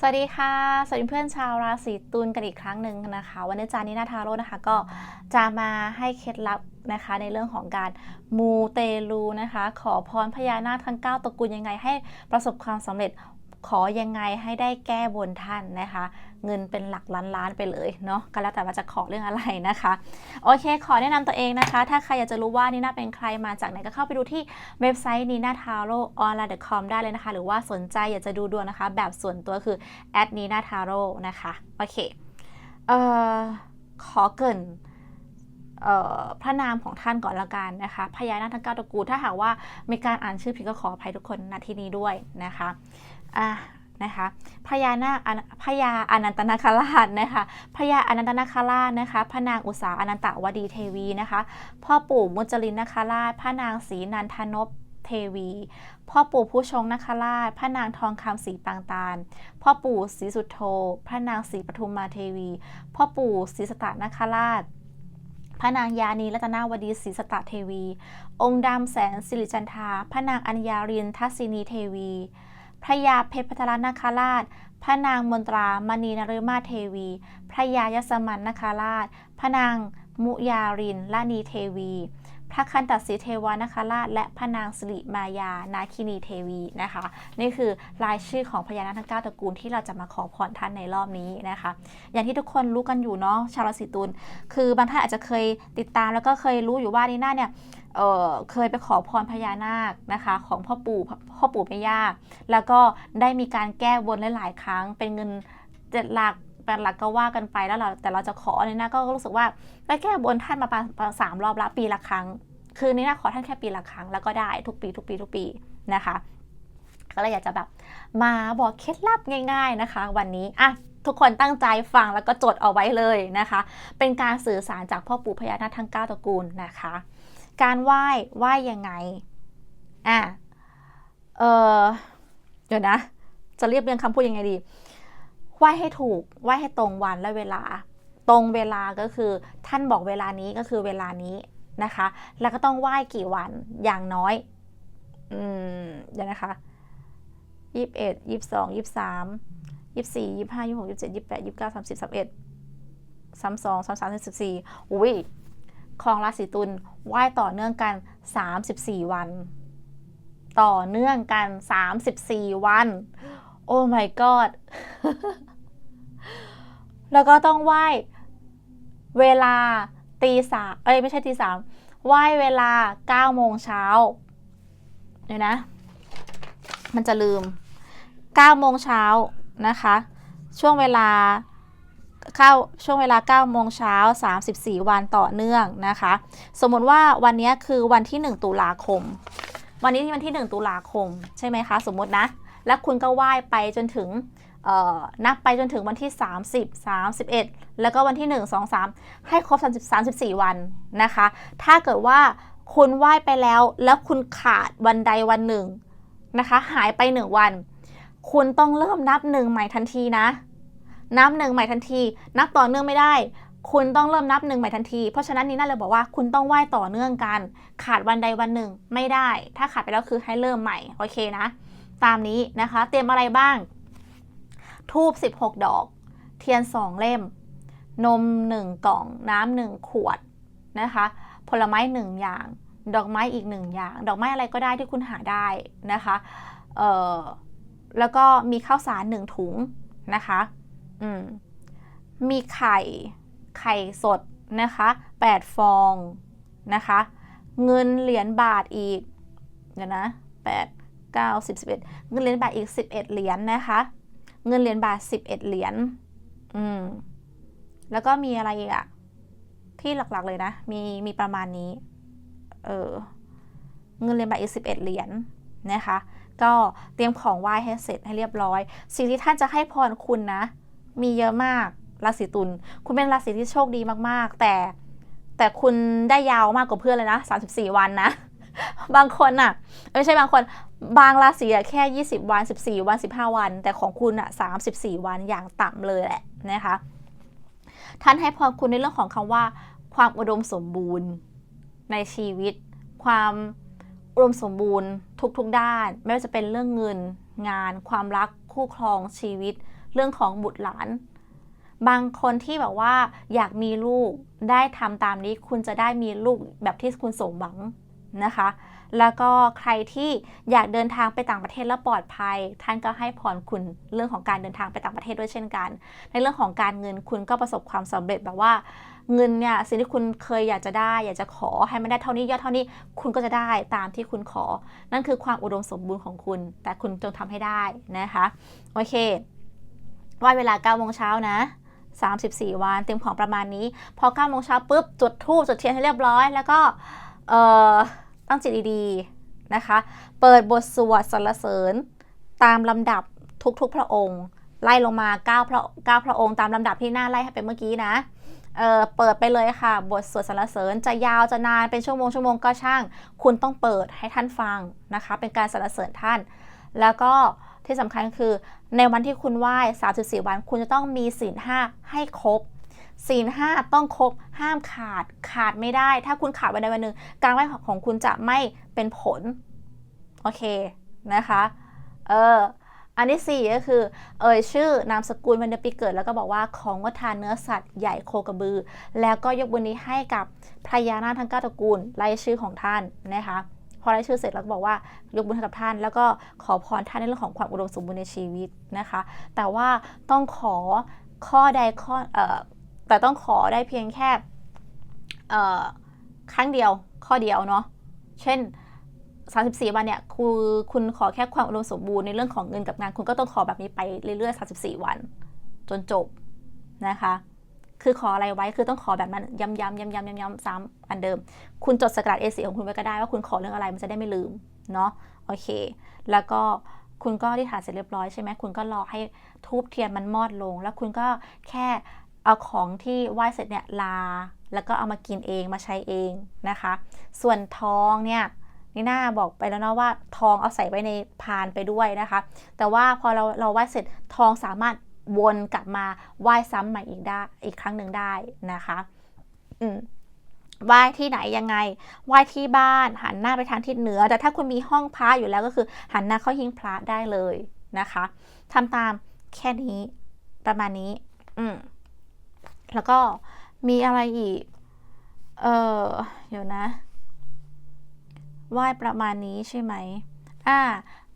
สวัสดีค่ะ สวัสดีเพื่อนชาวราศีตุลกันอีกครั้งหนึ่งนะคะ วันนี้จานินาทาโร่นะคะ ก็จะมาให้เคล็ดลับนะคะ ในเรื่องของการมูเตลูนะคะ ขอพรพญานาคทั้ง 9ตระกูลยังไงให้ประสบความสำเร็จ ขอยังไงให้ได้แก้บนท่านนะคะ เงินเป็นหลักล้านล้านๆไปเลยเนาะก็แล้วแต่ว่าจะขอเรื่องอะไรนะคะ โอเค ขอแนะนำตัวเองนะคะ ถ้าใครอยากจะรู้ว่านีน่าเป็นใครมาจากไหนก็เข้าไปดูที่เว็บไซต์ nina t a r o online com ได้เลยนะคะ หรือว่าสนใจอยากจะดูดวงนะคะ แบบส่วนตัวคือ at nina t a r o นะคะโอเคเอ่อขอเกินพระนามของท่านก่อนละกันนะคะพญานาคทั้งเก้าตระกูลถ้าหากว่ามีการอ่านชื่อผิดก็ขออภัยทุกคนณที่นี้ด้วยนะคะ อะนะคะพญานาคพญาอนันตนาคราชนะคะพญาอนันตนาคราชนะคะพระนางอุษาอนันตวดีเทวีนะคะ พ่อปู่มุจลินนาคราชพระนางศรีนันทนพเทวี พ่อปู่ผู้ชงนาคราช พระนางทองคำศรีปางตาล พ่อปู่ศรีสุโธ พระนางศรีปทุมมาเทวี พ่อปู่ศรีสตะนาคราช พระนางยานีรัตนาวดีศรีสตะเทวี องค์ดำแสนสิริจันทา พระนางอัญญารินทัศินีเทวี พระยาเพชรพัทรนาคราช พระนางมนตรามณีนฤมาเทวี พระยายสมันนาคราช พระนางมุยารินลานีเทวี พระคันตสีเทวานาคราช และพระนางสิริมายา นาคินีเทวีนะคะ นี่คือรายชื่อของพญานาคทั้งเก้าตระกูลที่เราจะมาขอพรท่านในรอบนี้นะคะ อย่างที่ทุกคนรู้กันอยู่เนาะชาวราศีตุล คือบางท่านอาจจะเคยติดตามแล้วก็เคยรู้อยู่ว่านีน่าเนี่ย เเคยไปขอพรพญานาคนะคะของพ่อปู่พ่อปู่แม่ย่าแล้วก็ได้มีการแก้บนหลาย ๆ ครั้ง เป็นเงินเจ็ดหลักแปดหลักก็ว่ากันไปแล้วเราแต่เราจะขอเนี่ยนะก็รู้สึกว่าไปแก้บนท่านมาประมาณสามรอบละปีละครั้ง คือนี่นะขอท่านแค่ปีละครั้งแล้วก็ได้ทุกปีทุกปีทุกปีนะคะก็เลยอยากจะแบบมาบอกเคล็ดลับง่าย ๆนะคะ วันนี้อะทุกคนตั้งใจฟังแล้วก็จดเอาไว้เลยนะคะ เป็นการสื่อสารจากพ่อปู่พญานาคทั้ง 9ตระกูลนะคะ การไหว้ไหว้ยังไงอะเออเดี๋ยวนะ จะเรียบเรียงคำพูดยังไงดี ไหว้ให้ถูก ไหว้ให้ตรงวันและเวลา ตรงเวลาก็คือท่านบอกเวลานี้ก็คือเวลานี้นะคะ แล้วก็ต้องไหว้กี่วันอย่างน้อยอืมเดี๋ยวนะคะยี่สิบเอ็ดยี่สิบสองยี่สิบสามยี่สิบสี่ยี่สิบห้ายี่สิบหกยี่สิบเจ็ดยี่สิบแปดยี่สิบเก้าสามสิบสามเอ็ดสามสองสามสามสิบสี่อุ้ย ของราศีตุลไหว้ต่อเนื่องกันสามสิบสี่วัน ต่อเนื่องกัน 34 วัน โอ้ my god แล้วก็ต้องไหว้เวลาตีสามเอ้ยไม่ใช่ตีสามไหว้เวลา9โมงเช้าเดี๋ยวนะ มันจะลืม9โมงเช้านะคะ ช่วงเวลา เข้าช่วงเวลา9โมงเช้า 34 วันต่อเนื่องนะคะ สมมติว่าวันนี้คือวันที่ 1 ตุลาคม วันนี้ที่วันที่ 1 ตุลาคม ใช่ไหมคะ สมมตินะ แล้วคุณก็ไหว้ไปจนถึงเอ่อนับไปจนถึงวันที่ 30 31 แล้วก็วันที่ 1 2 3 ให้ครบ 30 34 วันนะคะ ถ้าเกิดว่าคุณไหว้ไปแล้ว แล้วคุณขาดวันใดวันหนึ่งนะคะ หายไป 1 วัน คุณต้องเริ่มนับหนึ่งใหม่ทันทีนะ นับหนึ่งใหม่ทันที นับต่อเนื่องไม่ได้ คุณต้องเริ่มนับหนึ่งใหม่ทันที เพราะฉะนั้นนี่น่าเลยบอกว่าคุณต้องไหว้ต่อเนื่องกัน ขาดวันใดวันหนึ่งไม่ได้ ถ้าขาดไปแล้วคือให้เริ่มใหม่ โอเคนะ ตามนี้นะคะ เตรียมอะไรบ้าง ทูบ16 ดอก เทียน 2 เล่ม นม 1 กล่อง น้ำ1ขวดนะคะ ผลไม้ 1 อย่าง ดอกไม้อีก 1 อย่าง ดอกไม้อะไรก็ได้ที่คุณหาได้นะคะ เอ่อ แล้วก็มีข้าวสาร 1 ถุงนะคะ มีไข่ ไข่สดนะคะ8ฟองนะคะ เงินเหรียญบาทอีก เดี๋ยวนะ8 9 10 11 เงินเหรียญบาทอีก 11 เหรียญนะคะ เงินเหรียญบาท 11 เหรียญ อืม แล้วก็มีอะไรอีกอะที่หลักๆเลยนะ มีมีประมาณนี้ เออ เงินเหรียญบาทอีก 11 เหรียญนะคะ ก็เตรียมของไหว้ให้เสร็จให้เรียบร้อย สิ่งที่ท่านจะให้พรคุณนะ มีเยอะมากราศีตุลคุณเป็นราศีที่โชคดีมากๆ แต่แต่คุณได้ยาวมากกว่าเพื่อนเลยนะ 34 วันนะ บางคนอะไม่ใช่บางคน บางราศีอะแค่ 20 วัน 14 วัน 15 วัน แต่ของคุณอะ34 วันอย่างต่ำเลยแหละนะคะ ท่านให้พรคุณในเรื่องของคำว่า ความอุดมสมบูรณ์ในชีวิต ความอุดมสมบูรณ์ทุกๆด้าน ไม่ว่าจะเป็นเรื่องเงิน งาน ความรักคู่ครองชีวิต เรื่องของบุตรหลาน บางคนที่แบบว่าอยากมีลูกได้ทำตามนี้คุณจะได้มีลูกแบบที่คุณสมหวังนะคะ แล้วก็ใครที่อยากเดินทางไปต่างประเทศแล้วปลอดภัย ท่านก็ให้พรคุณเรื่องของการเดินทางไปต่างประเทศด้วยเช่นกัน ในเรื่องของการเงินคุณก็ประสบความสำเร็จแบบว่าเงินเนี่ยสิ่งที่คุณเคยอยากจะได้ อยากจะขอให้มันได้เท่านี้ยอดเท่านี้คุณก็จะได้ตามที่คุณขอ นั่นคือความอุดมสมบูรณ์ของคุณ แต่คุณจงทำให้ได้นะคะ โอเค ว่าเวลา9โมงเช้านะ34 วันเตรียมของประมาณนี้ พอ9โมงเช้าปุ๊บ จุดธูปจุดเทียนให้เรียบร้อย แล้วก็ตั้งจิตดีๆนะคะ เปิดบทสวดสรรเสริญตามลำดับทุกๆพระองค์ ไล่ลงมา9พระ9พระองค์ตามลำดับที่หน้าไล่ให้เป็นเมื่อกี้นะเเปิดไปเลยค่ะ บทสวดสรรเสริญจะยาวจะนานเป็นชั่วโมงชั่วโมงก็ช่าง คุณต้องเปิดให้ท่านฟังนะคะ เป็นการสรรเสริญท่าน แล้วก็ที่สำคัญคือ ในวันที่คุณไหว้34 วัน คุณจะต้องมีศีลห้าให้ครบศีลห้าต้องครบห้ามขาดขาดไม่ได้ ถ้าคุณขาดวันใดวันหนึ่งการไหว้ของคุณจะไม่เป็นผล โอเคนะคะเอออันที่สี่ก็คือ เอ่ยชื่อนามสกุลวันเดือนปีเกิด แล้วก็บอกว่าของงดทานเนื้อสัตว์ใหญ่โคกระบือ แล้วก็ยกบุญนี้ให้กับพระยานาคทั้งเก้าตระกูลรายชื่อของท่านนะคะ พอได้ชื่อเสร็จแล้วก็บอกว่ายกบุญให้กับท่าน แล้วก็ขอพรท่านในเรื่องของความอุดมสมบูรณ์ในชีวิตนะคะ แต่ว่าต้องขอข้อใดข้อเอ่อแต่ต้องขอได้เพียงแค่เอ่อครั้งเดียวข้อเดียวเนาะเช่น 34 วันเนี่ยคือคุณขอแค่ความอุดมสมบูรณ์ในเรื่องของเงินกับงาน คุณก็ต้องขอแบบนี้ไปเรื่อยๆ 34 วัน จนจบนะคะ คือขออะไรไว้คือต้องขอแบบนั้นย้ำๆย้ำๆย้ำๆซ้ำอันเดิม คุณจดสกระด A4 ของคุณไว้ก็ได้ว่าคุณขอเรื่องอะไรมันจะได้ไม่ลืมเนาะโอเค แล้วก็คุณก็ที่ฐานเสร็จเรียบร้อยใช่ไหมคุณก็รอให้ทูบเทียนมันมอดลง แล้วคุณก็แค่เอาของที่ไหว้เสร็จเนี่ยลา แล้วก็เอามากินเองมาใช้เองนะคะ ส่วนทองเนี่ยนี่น่าบอกไปแล้วเนาะว่าทองเอาใส่ไว้ในพานไปด้วยนะคะ แต่ว่าพอเราเราไหว้เสร็จทองสามารถ วนกลับมาไหว้ซ้ำใหม่อีกได้อีกครั้งหนึ่งได้นะคะอืมไหว้ที่ไหนยังไงไหว้ที่บ้านหันหน้าไปทางทิศเหนือ แต่ถ้าคุณมีห้องพระอยู่แล้วก็คือ หันหน้าเข้าหิ้งพระได้เลยนะคะทำตามแค่นี้ประมาณนี้ อืมแล้วก็มีอะไรอีก เออเดี๋ยวนะ ไหว้ประมาณนี้ใช่ไหมอ่า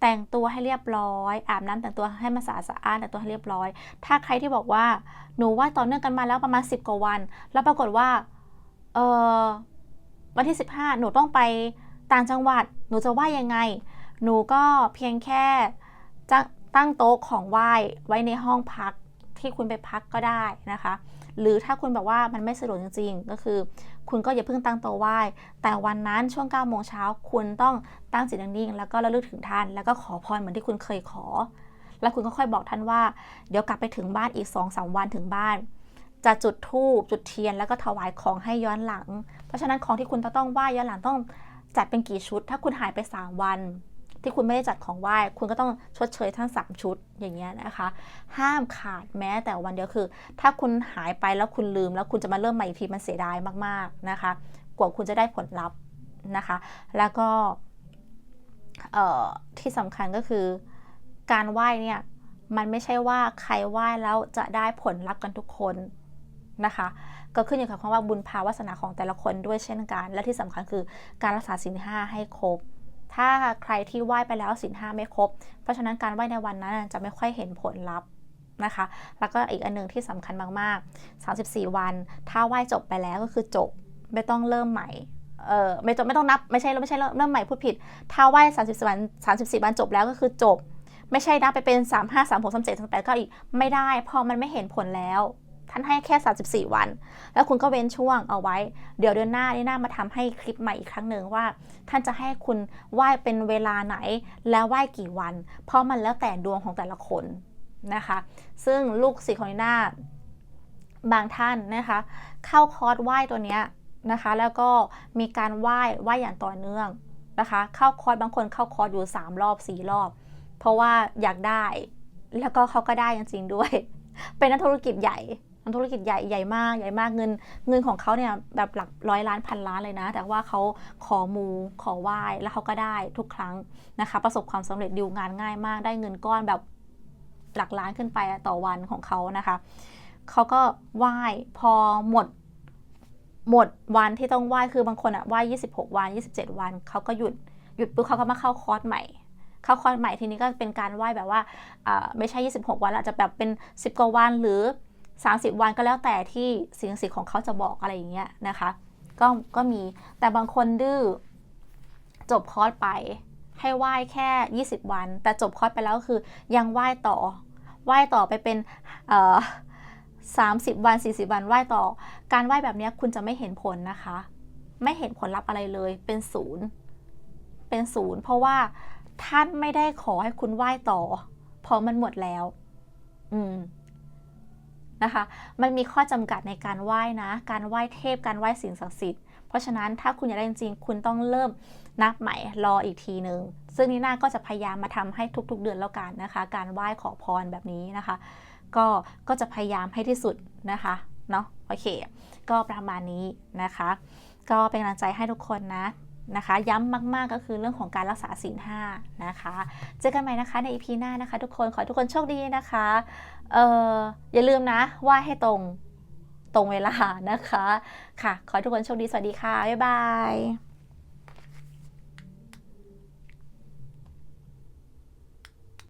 แต่งตัวให้เรียบร้อย อาบน้ำแต่งตัวให้มันสะอาดสะอาดแต่งตัวให้เรียบร้อย ถ้าใครที่บอกว่าหนูว่าต่อเนื่องกันมาแล้วประมาณ 10 กว่าวัน แล้วปรากฏว่าเออวันที่ 15 หนูต้องไปต่างจังหวัด หนูจะไหว้ยังไง หนูก็เพียงแค่ตั้งโต๊ะของไหว้ไว้ในห้องพัก ที่คุณไปพักก็ได้นะคะ หรือถ้าคุณแบบว่ามันไม่สะดวกจริง ๆ ก็คือ คุณก็อย่าเพิ่งตั้งโต๊ะไหว้ แต่วันนั้นช่วง9โมงเช้าคุณต้องตั้งจิตนิ่งๆแล้วก็ระลึกถึงท่าน แล้วก็ขอพรเหมือนที่คุณเคยขอ แล้วคุณก็ค่อยบอกท่านว่า เดี๋ยวกลับไปถึงบ้านอีก2อสวันถึงบ้านจะจุดธูปจุดเทียนแล้วก็ถวายของให้ย้อนหลัง เพราะฉะนั้นของที่คุณต้องไหว้ย้อนหลังต้องจัดเป็นกี่ชุด ถ้าคุณหายไป 3 วัน ที่คุณไม่ได้จัดของไหว้คุณก็ต้องชดเชยทั้ง 3 ชุดอย่างเงี้ยนะคะ ห้ามขาดแม้แต่วันเดียวคือ ถ้าคุณหายไปแล้วคุณลืม แล้วคุณจะมาเริ่มใหม่อีกทีมันเสียดายมากๆนะคะ กว่าคุณจะได้ผลลัพธ์นะคะ แล้วก็ที่สำคัญก็คือการไหว้เนี่ยมันไม่ใช่ว่าใครไหว้แล้วจะได้ผลลัพธ์กันทุกคนนะคะ ก็ขึ้นอยู่กับคำว่าบุญภาวาสนาของแต่ละคนด้วยเช่นกัน และที่สำคัญคือการรักษาศีลห้าให้ครบ ถ้าใครที่ไหว้ไปแล้วศีลห้าไม่ครบ เพราะฉะนั้นการไหว้ในวันนั้นจะไม่ค่อยเห็นผลลัพธ์นะคะ แล้วก็อีกอันหนึ่งที่สำคัญมากๆ 34 วัน ถ้าไหว้จบไปแล้วก็คือจบ ไม่ต้องเริ่มใหม่ เออไม่จบไม่ต้องนับ ไม่ใช่ไม่ใช่เริ่มใหม่พูดผิด ถ้าไหว้34วัน34 วันจบแล้วก็คือจบ ไม่ใช่นับไปเป็น 3 5 3 6 3 7 3 8ก็อีก ไม่ได้ พอมันไม่เห็นผลแล้วานให้แค่ 34 วัน แล้วคุณก็เว้นช่วงเอาไว้ เดี๋ยวเดือนหน้านี่หน้ามาทำให้คลิปใหม่อีกครั้งหนึ่งว่า ท่านจะให้คุณไหว้เป็นเวลาไหน แล้วไหว้กี่วัน เพราะมันแล้วแต่ดวงของแต่ละคนนะคะ ซึ่งลูกศิษย์ของนีน่าบางท่านนะคะ เข้าคอร์สไหว้ตัวเนี้ยนะคะ แล้วก็มีการไหว้ไหว้อย่างต่อเนื่องนะคะ เข้าคอร์สบางคนเข้าคอร์สอยู่ 3 รอบ 4 รอบ เพราะว่าอยากได้ แล้วก็เขาก็ได้จริงๆด้วย เป็นนักธุรกิจใหญ่ นักธุรกิจใหญ่ใหญ่มากใหญ่มากเงิน เงินของเขาเนี่ยแบบหลักร้อยล้านพันล้านเลยนะ แต่ว่าเขาขอมูขอไหว้แล้วเขาก็ได้ทุกครั้งนะคะ ประสบความสำเร็จดีลงานง่ายมากได้เงินก้อนแบบหลักล้านขึ้นไปต่อวันของเขานะคะเขาก็ไหว้พอหมดหมดวันที่ต้องไหว้คือบางคนอะไหว้26 วัน 27 วันเขาก็หยุดหยุดปุ๊บเขาก็มาเข้าคอร์สใหม่ เข้าคอร์สใหม่ทีนี้ก็เป็นการไหว้แบบว่าไม่ใช่ 26 วันล้วอาจจะแบบเป็น 10 กว่าวันหรือ 30 วันก็แล้วแต่ที่สิ่งศักดิ์สิทธิ์ของเขาจะบอกอะไรอย่างเงี้ยนะคะ ก็ก็มีแต่บางคนดื้อจบคอร์สไปให้ไหว้แค่ 20 วัน แต่จบคอร์สไปแล้วคือยังไหว้ต่อ ไหว้ต่อไปเป็นเอ่อ30วัน 40 วันไหว้ต่อ การไหว้แบบเนี้ยคุณจะไม่เห็นผลนะคะ ไม่เห็นผลลัพธ์อะไรเลย เป็นศูนย์ เป็นศูนย์ เพราะว่าท่านไม่ได้ขอให้คุณไหว้ต่อ เพราะมันหมดแล้ว อืม นะคะ มันมีข้อจำกัดในการไหว้นะ การไหว้เทพ การไหว้สิ่งศักดิ์สิทธิ์ เพราะฉะนั้นถ้าคุณอยากได้จริงๆ คุณต้องเริ่มนับใหม่รออีกทีหนึ่ง ซึ่งนีน่าก็จะพยายามมาทำให้ทุก ๆ เดือนแล้วกันนะคะ การไหว้ขอพรแบบนี้นะคะ ก็ ก็จะพยายามให้ที่สุดนะคะ เนาะ โอเค ก็ประมาณนี้นะคะ ก็เป็นกำลังใจให้ทุกคนนะ นะคะ ย้ำมากๆก็คือเรื่องของการรักษาศีลห้านะคะ เจอกันใหม่นะคะในอีพีหน้านะคะ ทุกคนขอทุกคนโชคดีนะคะเอออย่าลืมนะว่าให้ตรงตรงเวลานะคะ ค่ะ ขอทุกคนโชคดีสวัสดีค่ะ บ๊ายบาย